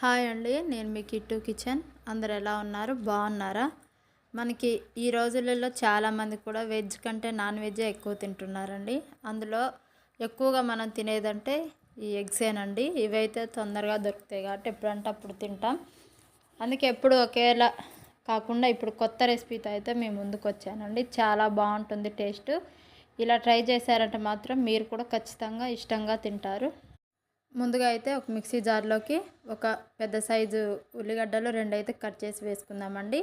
Hi అండి నేను మీ kit kitchen. అందరు ఎలా ఉన్నారు? బాగున్నారా? మనకి ఈ రోజులలో చాలామంది కూడా వెజ్ కంటే నాన్ వెజ్జే ఎక్కువ తింటున్నారండి. అందులో ఎక్కువగా మనం తినేదంటే ఈ ఎగ్సేనండి ఇవైతే తొందరగా దొరుకుతాయి కాబట్టి ఎప్పుడంటే అప్పుడు తింటాం. అందుకే ఎప్పుడు ఒకేలా కాకుండా ఇప్పుడు కొత్త రెసిపీతో అయితే మేము ముందుకు వచ్చానండి. చాలా బాగుంటుంది టేస్ట్. ఇలా ట్రై చేశారంటే మాత్రం మీరు కూడా ఖచ్చితంగా ఇష్టంగా తింటారు. ముందుగా అయితే ఒక మిక్సీ జార్లోకి ఒక పెద్ద సైజు ఉల్లిగడ్డలు రెండు అయితే కట్ చేసి వేసుకుందామండి.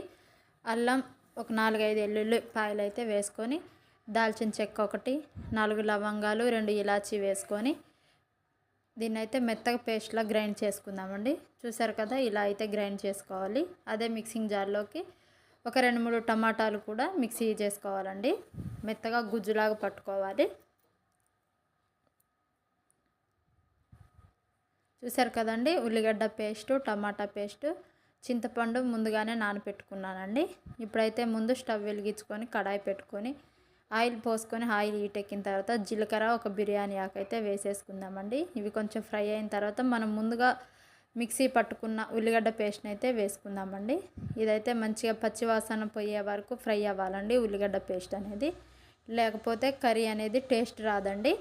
అల్లం ఒక నాలుగైదు ఎల్లుల్లి పాయలు అయితే వేసుకొని దాల్చిన చెక్క ఒకటి నాలుగు లవంగాలు రెండు ఇలాచీ వేసుకొని దీన్ని అయితే మెత్తగా పేస్ట్లా గ్రైండ్ చేసుకుందామండి. చూసారు కదా ఇలా అయితే గ్రైండ్ చేసుకోవాలి. అదే మిక్సింగ్ జార్లోకి ఒక రెండు మూడు టమాటాలు కూడా మిక్సీ చేసుకోవాలండి. మెత్తగా గుజ్జులాగా పట్టుకోవాలి. చూసారు కదండి? ఉల్లిగడ్డ పేస్టు టమాటా పేస్టు చింతపండు ముందుగానే నానపెట్టుకున్నానండి. ఇప్పుడైతే ముందు స్టవ్ వెలిగించుకొని కడాయి పెట్టుకొని ఆయిల్ పోసుకొని ఆయిల్ ఎక్కిన తర్వాత జీలకర్ర ఒక బిర్యానీ ఆకైతే వేసేసుకుందామండి. ఇవి కొంచెం ఫ్రై అయిన తర్వాత మనం ముందుగా మిక్సీ పట్టుకున్న ఉల్లిగడ్డ పేస్ట్ని అయితే వేసుకుందామండి. ఇదైతే మంచిగా పచ్చివాసన పోయే వరకు ఫ్రై అవ్వాలండి ఉల్లిగడ్డ పేస్ట్ అనేది. లేకపోతే కర్రీ అనేది టేస్ట్ రాదండి.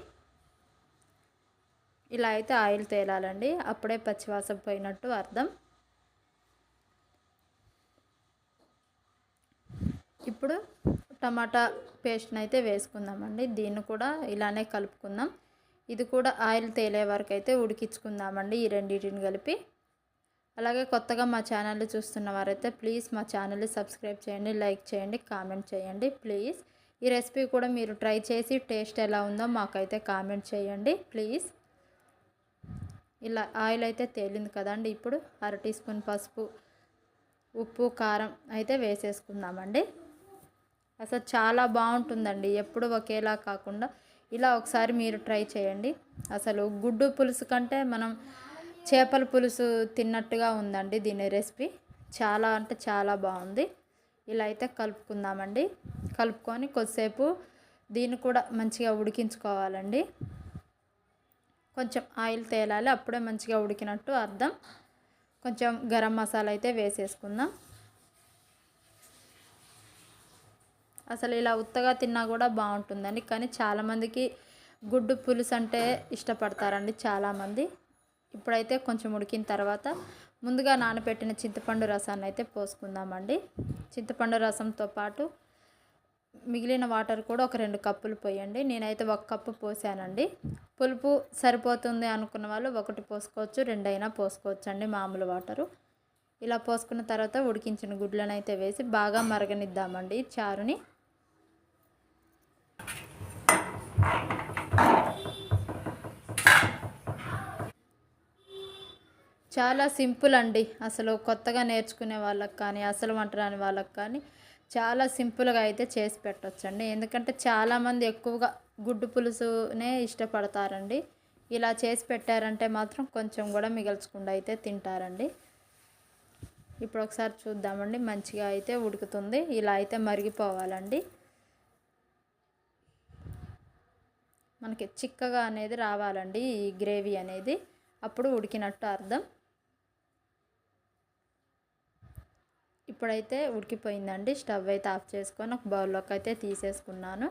ఇలా అయితే ఆయిల్ తేలాలండి. అప్పుడే పచ్చివాసన పోయినట్టు అర్థం. ఇప్పుడు టమాటా పేస్ట్ని అయితే వేసుకుందామండి. దీన్ని కూడా ఇలానే కలుపుకుందాం. ఇది కూడా ఆయిల్ తేలే వరకు అయితే ఉడికించుకుందామండి ఈ రెండింటిని కలిపి. అలాగే కొత్తగా మా ఛానల్ చూస్తున్న వారైతే ప్లీజ్ మా ఛానల్ని సబ్స్క్రైబ్ చేయండి లైక్ చేయండి కామెంట్ చేయండి ప్లీజ్. ఈ రెసిపీ కూడా మీరు ట్రై చేసి టేస్ట్ ఎలా ఉందో మాకైతే కామెంట్ చేయండి ప్లీజ్. ఇలా ఆయిల్ అయితే తేలింది కదండి. ఇప్పుడు అర టీ స్పూన్ పసుపు ఉప్పు కారం అయితే వేసేసుకుందామండి. అసలు చాలా బాగుంటుందండి. ఎప్పుడు ఒకేలా కాకుండా ఇలా ఒకసారి మీరు ట్రై చేయండి. అసలు గుడ్డు పులుసు కంటే మనం చేపల పులుసు తిన్నట్టుగా ఉందండి దీని రెసిపీ. చాలా అంటే చాలా బాగుంది. ఇలా అయితే కలుపుకుందామండి. కలుపుకొని కొద్దిసేపు దీన్ని కూడా మంచిగా ఉడికించుకోవాలండి. కొంచెం ఆయిల్ తేలాలి అప్పుడే మంచిగా ఉడికినట్టు అర్థం. కొంచెం గరం మసాలా అయితే వేసేసుకుందాం. అసలు ఇలా ఉత్తగా తిన్నా కూడా బాగుంటుందండి. కానీ చాలామందికి గుడ్డు పులుసు అంటే ఇష్టపడతారండి చాలామంది. ఇప్పుడైతే కొంచెం ఉడికిన తర్వాత ముందుగా నానబెట్టిన చింతపండు రసాన్ని అయితే పోసుకుందామండి. చింతపండు రసంతో పాటు మిగిలిన వాటర్ కూడా ఒక రెండు కప్పులు పోయండి. నేనైతే ఒక కప్పు పోసానండి. పులుపు సరిపోతుంది అనుకున్న వాళ్ళు ఒకటి పోసుకోవచ్చు రెండైనా పోసుకోవచ్చు అండి మామూలు వాటరు. ఇలా పోసుకున్న తర్వాత ఉడికించిన గుడ్లను అయితే వేసి బాగా మరగనిద్దామండి చారుని. చాలా సింపుల్ అండి. అసలు కొత్తగా నేర్చుకునే వాళ్ళకి కానీ అసలు వంట రాని వాళ్ళకి కానీ చాలా సింపుల్గా అయితే చేసి పెట్టచ్చండి. ఎందుకంటే చాలామంది ఎక్కువగా గుడ్డు పులుసునే ఇష్టపడతారండి. ఇలా చేసి పెట్టారంటే మాత్రం కొంచెం కూడా మిగల్చకుండా అయితే తింటారండి. ఇప్పుడు ఒకసారి చూద్దామండి. మంచిగా అయితే ఉడుకుతుంది. ఇలా అయితే మరిగిపోవాలండి. మనకి చిక్కగా అనేది రావాలండి ఈ గ్రేవీ అనేది. అప్పుడు ఉడికినట్టు అర్థం. ఇప్పుడైతే ఉడికిపోయిందండి. స్టవ్ అయితే ఆఫ్ చేసుకొని ఒక బౌల్లోకి అయితే తీసేసుకున్నాను.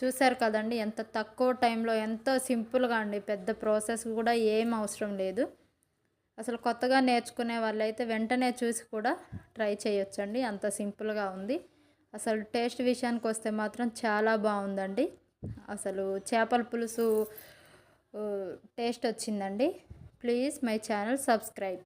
చూసారు కదండి ఎంత తక్కువ టైంలో ఎంతో సింపుల్గా అండి. పెద్ద ప్రాసెస్ కూడా ఏం అవసరం లేదు. అసలు కొత్తగా నేర్చుకునే వాళ్ళైతే వెంటనే చూసి కూడా ట్రై చేయొచ్చండి. అంత సింపుల్గా ఉంది. అసలు టేస్ట్ విషయానికి వస్తే మాత్రం చాలా బాగుందండి. అసలు చేపల పులుసు టేస్ట్ వచ్చిందండి. Please my channel subscribe.